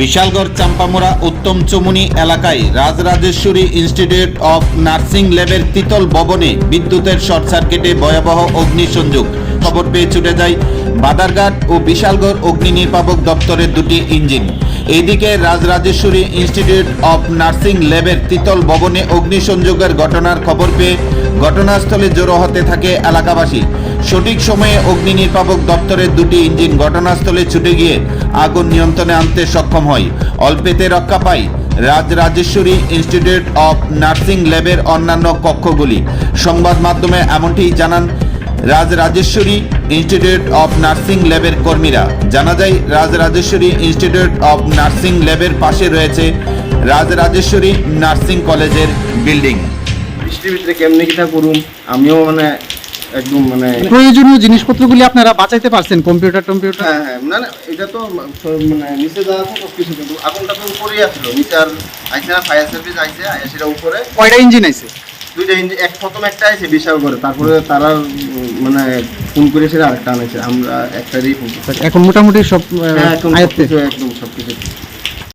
বিশালগড় চাম্পামোড়া উত্তম চমুনি এলাকায় Rajrajeshwari institute of nursing ল্যাবের তিতল ভবনে বিদ্যুতের শর্ট সার্কিটে ভয়াবহ অগ্নিসংযোগ। খবর পেয়ে ছুটে যায় বাদারঘাট ও বিশালগড় অগ্নি নির্বাপক দপ্তরের দুটি ইঞ্জিন। এইদিকে রাজরাজেশ্বরী ইনস্টিটিউট অফ নার্সিং ল্যাবের তিতল ভবনে অগ্নিসংযোগের ঘটনার খবর পেয়ে ঘটনাস্থলে জড়ো হতে থাকে এলাকাবাসী। সঠিক সময়ে অগ্নি নির্বাপক দপ্তরের দুটি ইঞ্জিন ঘটনাস্থলে ছুটে গিয়ে আগুন নিয়ন্ত্রণে আনতে সক্ষম হয়। অল্পেতে রক্ষা পায় রাজরাজেশ্বরী ইনস্টিটিউট অফ নার্সিং ল্যাবের অন্যান্য কক্ষগুলি। সংবাদ মাধ্যমে এমনটি জানান রাজরাজেশ্বরী ইনস্টিটিউট অফ নার্সিং ল্যাবের কর্মীরা। জানা যায় রাজরাজেশ্বরী ইনস্টিটিউট অফ নার্সিং ল্যাবের পাশে রয়েছে রাজরাজেশ্বরী নার্সিং কলেজের বিল্ডিং। বৃষ্টির ভিতরে কেমনি কিটা করুম আমিও মানে একদম মানে প্রয়োজনীয় জিনিসপত্রগুলি আপনারা বাঁচাইতে পারছেন কম্পিউটার টম্পিউটার হ্যাঁ হ্যাঁ। না না এটা তো মানে নিচে যাওয়া তো সব কিছু কিন্তু আগুনটা তো উপরেই আসলো। নিচে আর আইসে না ফায়ার সার্ভিস আইসে আইসে সেটা উপরে। কয়টা ইঞ্জিন আছে দুইটা ইঞ্জিন এক প্রথম একটা আছে বিশাল করে তারপরে তারা মানে ফোন করে সেটা আরেকটা আনেছে। আমরা একটারই ফোন এখন মোটামুটি সব হ্যাঁ একদম সব সবকিছু